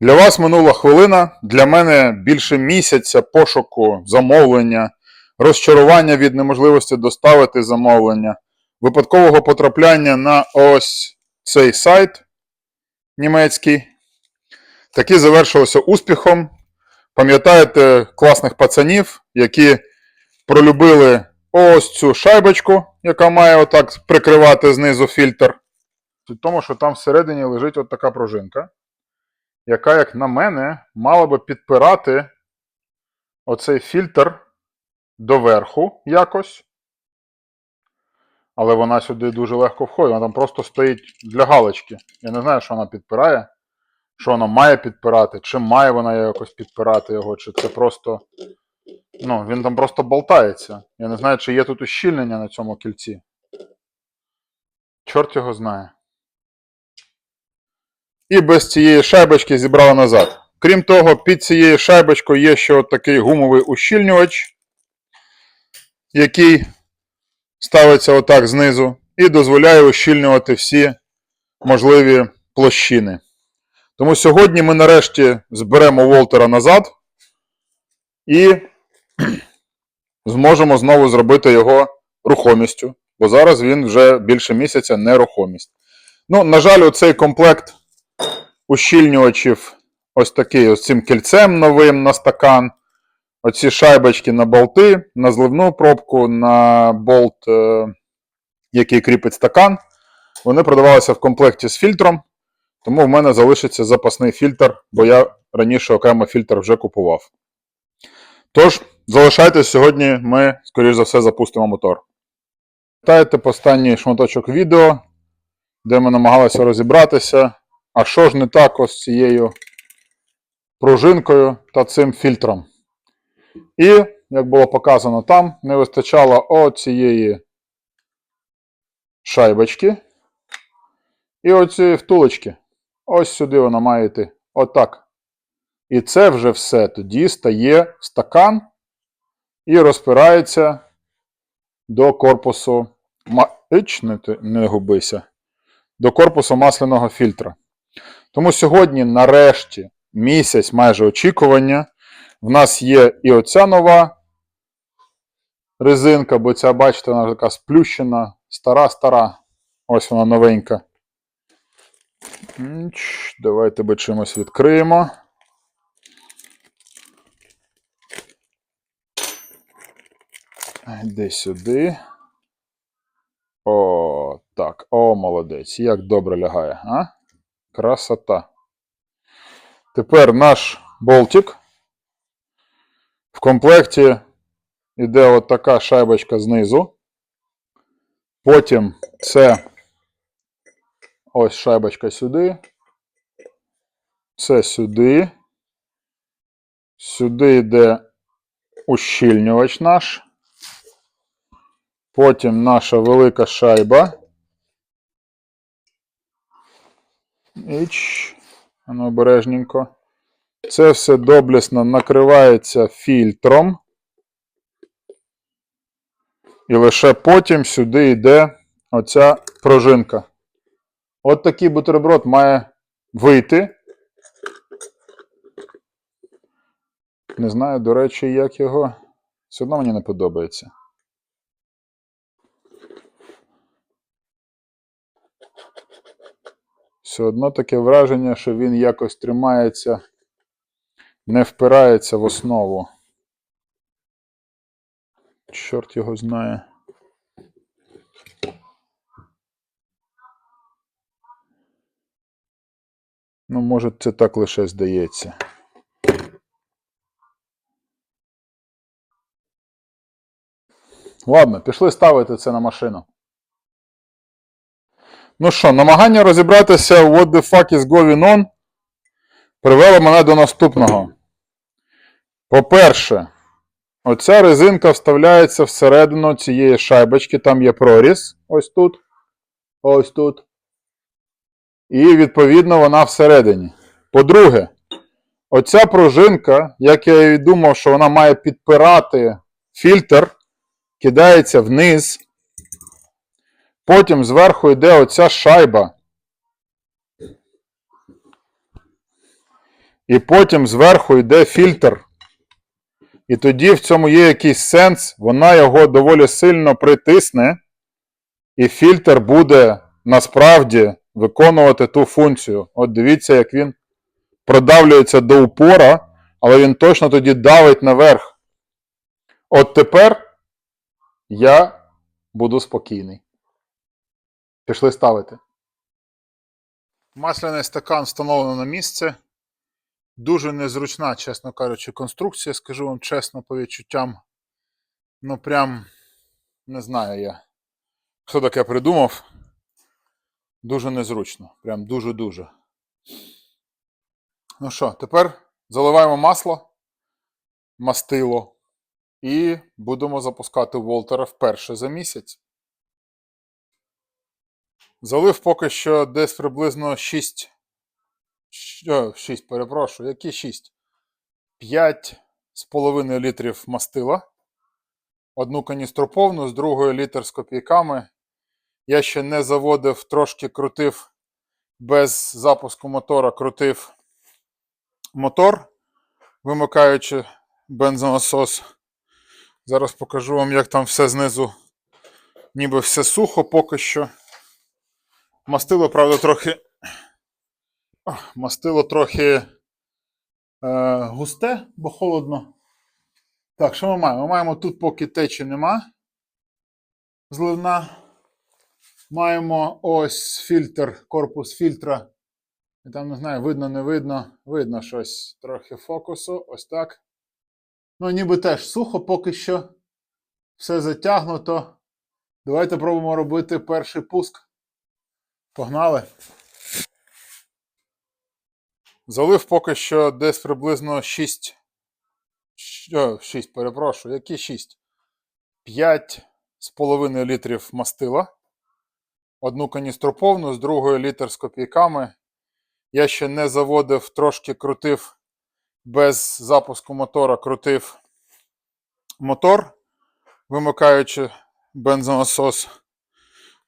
Для вас минула хвилина, для мене більше місяця пошуку замовлення, розчарування від неможливості доставити замовлення, випадкового потрапляння на ось цей сайт німецький. Таки завершилося успіхом. Пам'ятаєте класних пацанів, які пролюбили ось цю шайбочку, яка має отак прикривати знизу фільтр. Тому, що там всередині лежить от така пружинка, яка, як на мене, мала би підпирати оцей фільтр доверху якось. Але вона сюди дуже легко входить. Вона там просто стоїть для галочки. Я не знаю, що вона підпирає, що вона має підпирати, чи має вона якось підпирати його, чи це просто. Ну, він там просто болтається. Я не знаю, чи є тут ущільнення на цьому кільці. Чорт його знає. І без цієї шайбочки зібрали назад. Крім того, під цією шайбочкою є ще такий гумовий ущільнювач, який ставиться отак знизу, і дозволяє ущільнювати всі можливі площини. Тому сьогодні ми нарешті зберемо Волтера назад і зможемо знову зробити його рухомістю, бо зараз він вже більше місяця нерухомість. Ну, на жаль, оцей комплект ущільнювачів ось такий, ось цим кільцем новим на стакан. Оці шайбочки на болти, на зливну пробку, на болт, е, який кріпить стакан. Вони продавалися в комплекті з фільтром, тому в мене залишиться запасний фільтр, бо я раніше окремо фільтр вже купував. Тож, залишайтесь сьогодні, ми, скоріш за все, запустимо мотор. Пам'ятаєте останній шматочок відео, де ми намагалися розібратися, а що ж не так ось цією пружинкою та цим фільтром. І, як було показано там, не вистачало оцієї шайбочки і оцієї втулочки. Ось сюди вона має йти. Отак. І це вже все тоді стає стакан і розпирається до корпусу. Ма... Іч, не, не губися. До корпусу масляного фільтра. Тому сьогодні, нарешті, місяць майже очікування. В нас є і оця нова резинка, бо ця, бачите, вона така сплющена, стара-стара. Ось вона новенька. Чш, тебе чимось відкриємо. Йди сюди. О, так. О, молодець. Як добре лягає, а? Красота. Тепер наш болтик. В комплекті йде от така шайбочка знизу. Потім це ось шайбочка сюди. Це сюди. Сюди йде ущільнювач наш. Потім наша велика шайба. Іч. Воно обережненько. Це все доблесно накривається фільтром. І лише потім сюди йде оця пружинка. От такий бутерброд має вийти. Не знаю, до речі, як його. Все одно мені не подобається. Все одно таке враження, що він якось тримається, не впирається в основу. Чорт його знає. Ну, може, це так лише здається. Ладно, пішли ставити це на машину. Ну що, намагання розібратися what the fuck is going on привело мене до наступного. По-перше, оця резинка вставляється всередину цієї шайбочки, там є проріз. Ось тут. Ось тут. І, відповідно, вона всередині. По-друге, оця пружинка, як я і думав, що вона має підпирати фільтр, кидається вниз. Потім зверху йде оця шайба. і потім зверху йде фільтр. І тоді в цьому є якийсь сенс, вона його доволі сильно притисне, і фільтр буде насправді виконувати ту функцію. От дивіться, як він продавлюється до упора, але він точно тоді давить наверх. От тепер я буду спокійний. Пішли ставити. Масляний стакан встановлено на місце. Дуже незручна, чесно кажучи, конструкція, скажу вам чесно, по відчуттям. Ну, прям не знаю я. Хто таке придумав? Дуже незручно. Прям дуже-дуже. Ну що, тепер заливаємо масло, мастило і будемо запускати Волтера вперше за місяць. Залив поки що десь приблизно 6. 6, перепрошую, які 6? 5 з половиною літрів мастила. Одну каністру повну, з другої літр з копійками. Я ще не заводив, трошки крутив без запуску мотора, крутив мотор, вимикаючи бензонасос. Зараз покажу вам, як там все знизу, ніби все сухо поки що. Мастило, правда, трохи. Ох, Мастило трохи е, густе, бо холодно. Так, що ми маємо? Ми маємо тут поки течі нема. Зливна. Маємо ось фільтр, корпус фільтра. І там, не знаю, видно, не видно. Видно щось трохи фокусу. Ось так. Ну, ніби теж сухо поки що. Все затягнуто. Давайте пробуємо робити перший пуск. Погнали. Залив поки що десь приблизно 6. 6, перепрошую, які 6? 5 з половиною літрів мастила. Одну каністру повну, з другої літр з копійками. Я ще не заводив, трошки крутив без запуску мотора, крутив мотор, вимикаючи бензонасос.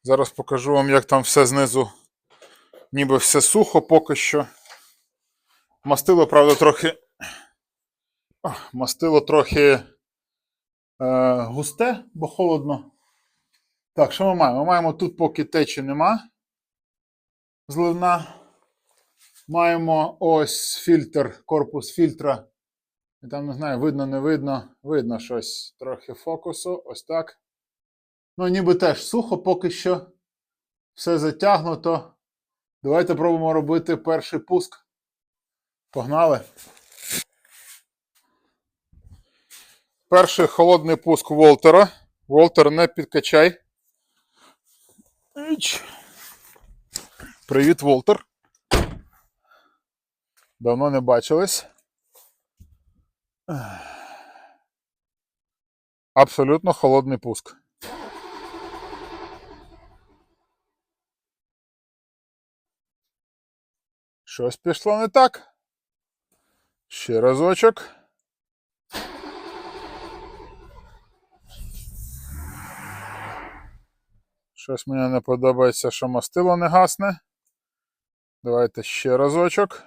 Зараз покажу вам, як там все знизу, ніби все сухо поки що. Мастило, правда, трохи. Мастило трохи е, густе, бо холодно. Так, що ми маємо? Ми маємо тут поки течі нема. Зливна. Маємо ось фільтр, корпус фільтра. І там, не знаю, видно, не видно. Видно щось трохи фокусу. Ось так. Ну, ніби теж сухо поки що. Все затягнуто. Давайте пробуємо робити перший пуск. Погнали. Перший холодний пуск Волтера. Волтер, не підкачай. Привіт, Волтер. Давно не бачились. Абсолютно холодний пуск. Щось пішло не так. Ще разочок. Щось мені не подобається, що мастило не гасне. Давайте ще разочок.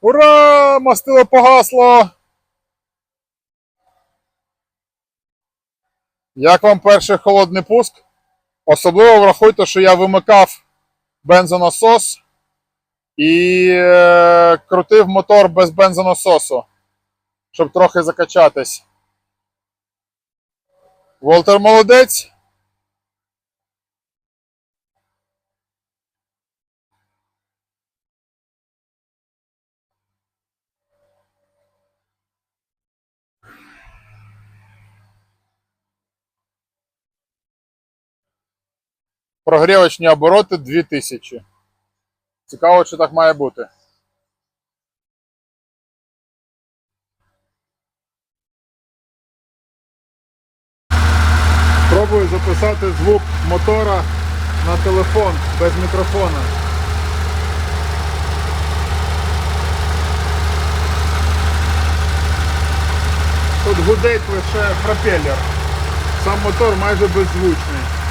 Ура! Мастило погасло! Як вам перший холодний пуск? Особливо врахуйте, що я вимикав бензонасос і е, крутив мотор без бензонасосу, щоб трохи закачатись. Волтер молодець. Прогрівочні обороти 2000. Цікаво, чи так має бути. Пробую записати звук мотора на телефон без мікрофона. Тут гудить лише пропелер. Сам мотор майже беззвучний.